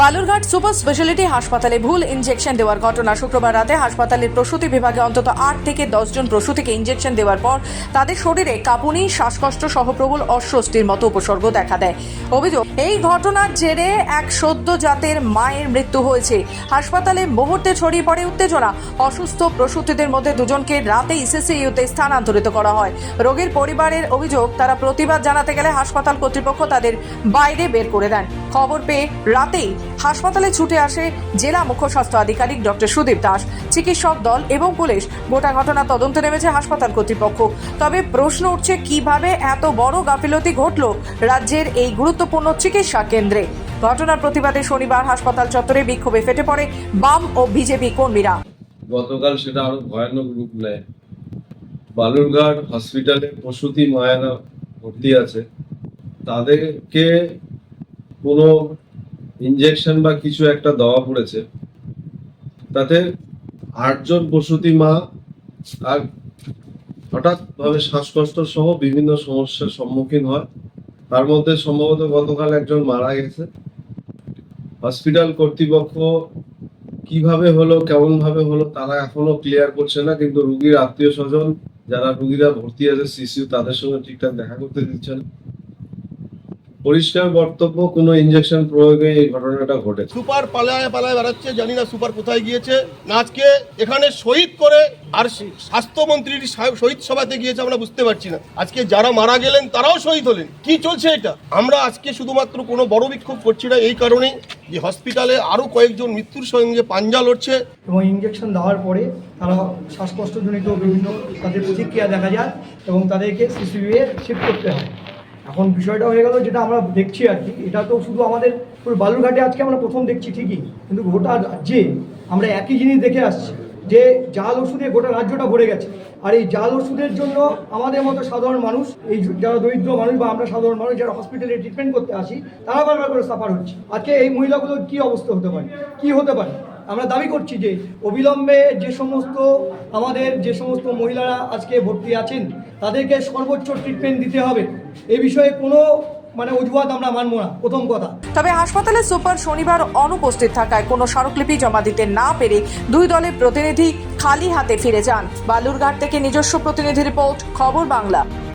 Balurghat super speciality হাসপাতালে ভুল injection দেওয়ার ঘটনা শুক্রবার রাতে হাসপাতালের প্রসূতি বিভাগে অন্তত আট থেকে দশ জন প্রসূতিকে ইনজেকশন দেওয়ার পর তাদের শরীরে কাঁপুনি, শ্বাসকষ্ট সহ প্রবল অস্বস্তির মতো উপসর্গ দেখা দেয়। অভিযোগ, এই ঘটনার জেরে এক সদ্য জাতের মায়ের মৃত্যু হয়েছে। হাসপাতালে মুহূর্তে ছড়িয়ে পড়ে উত্তেজনা। অসুস্থ প্রসূতিদের মধ্যে দুজনকে রাতে ইসিসিইউতে স্থানান্তরিত করা হয়। রোগীর পরিবারের অভিযোগ, তারা প্রতিবাদ জানাতে গেলে হাসপাতাল কর্তৃপক্ষ তাদের বাইরে বের করে দেন। খবর পেয়ে রাতেই হাসপাতালে ছুটে আসে জেলা মুখ্য স্বাস্থ্য আধিকারিক ডক্টর সুদীপ দাস, চিকিৎসক দল এবং পুলিশ। গোটা ঘটনা তদন্তে নেমেছে হাসপাতাল কর্তৃপক্ষ। তবে প্রশ্ন উঠছে, কীভাবে এত বড় গাফিলতি ঘটল রাজ্যের এই গুরুত্বপূর্ণ চিকিৎসা কেন্দ্রে? ঘটনার প্রতিবাদে শনিবার হাসপাতাল চত্বরে বিক্ষোভে ফেটে পড়ে বাম ও বিজেপি কর্মীরা। গতকাল সেটা আরও ভয়ানক রূপ নেয়। বালুরঘাট হসপিটালে প্রসূতি মায়েরা ভর্তি আছে। তাদেরকে কোনো ইনজেকশন বা কিছু একটা দেওয়া পড়েছে, তাতে আটজন প্রসূতি মা আর হঠাৎ ভাবে শ্বাসকষ্ট সহ বিভিন্ন সমস্যার সম্মুখীন হয়। তার মধ্যে সম্ভবত গতকাল একজন মারা গেছে। হসপিটাল কর্তৃপক্ষ কীভাবে হলো কেমন ভাবে হলো তারা এখনও ক্লিয়ার করছে না, কিন্তু রুগীর আত্মীয় স্বজন, যারা রুগীরা ভর্তি আছে সিসিউ তাদের সঙ্গে ঠিকঠাক দেখা করতে দিচ্ছেন। পরিষ্কার বক্তব্য কোনো ইনজেকশন প্রয়োগে এই ঘটনাটা ঘটেছে। সুপার পালায় পালায় বেড়াচ্ছে জানি না সুপার কোথায় গিয়েছে। না আজকে এখানে শহীদ করে আর স্বাস্থ্যমন্ত্রীর শহীদ সভাতে গিয়েছে আমরা বুঝতে পারছি না। আজকে যারা মারা গেলেন তারাও শহীদ হলেন। কি চলছে এটা? আমরা আজকে শুধুমাত্র কোনো বড় বিক্ষোভ করছি না এই কারণেই যে হসপিটালে আরও কয়েকজন মৃত্যুর সঙ্গে পাঞ্জা লড়ছে। এবং ইঞ্জেকশন দেওয়ার পরে তারা শ্বাসকষ্টজনিত বিভিন্ন তাদের প্রতিক্রিয়া দেখা যায় এবং তাদেরকে সিসিবিএ শিফট করতে হয়। এখন বিষয়টা হয়ে গেল যেটা আমরা দেখছি আর কি, এটা তো শুধু আমাদের বালুরঘাটে আজকে আমরা প্রথম দেখছি ঠিকই, কিন্তু গোটা রাজ্যে আমরা একই জিনিস দেখে আসছি, যে জাল ওষুধে গোটা রাজ্যটা ভরে গেছে। আর এই জাল ওষুধের জন্য আমাদের মতো সাধারণ মানুষ, এই যারা দরিদ্র মানুষ বা আমরা সাধারণ মানুষ যারা হসপিটালে ট্রিটমেন্ট করতে আসি, তারা বারবার করে সাফার হচ্ছে। আজকে এই মহিলাগুলোর কী অবস্থা হতে পারে? কি হতে পারে? আমরা দাবি করছি যে অবিলম্বে যে সমস্ত আমাদের যে সমস্ত মহিলারা আজকে ভর্তি আছেন, তাদেরকে সর্বোচ্চ ট্রিটমেন্ট দিতে হবে। এ বিষয়ে কোনো মানে অজুহাত আমরা মানবো না, প্রথম কথা। তবে হাসপাতালের সুপার শনিবার অনুপস্থিত থাকায় কোনো স্মারকলিপি জমা দিতে না পেরে দুই দলের প্রতিনিধি খালি হাতে ফিরে যান। বালুরঘাট থেকে নিজস্ব প্রতিনিধি রিপোর্ট, খবর বাংলা।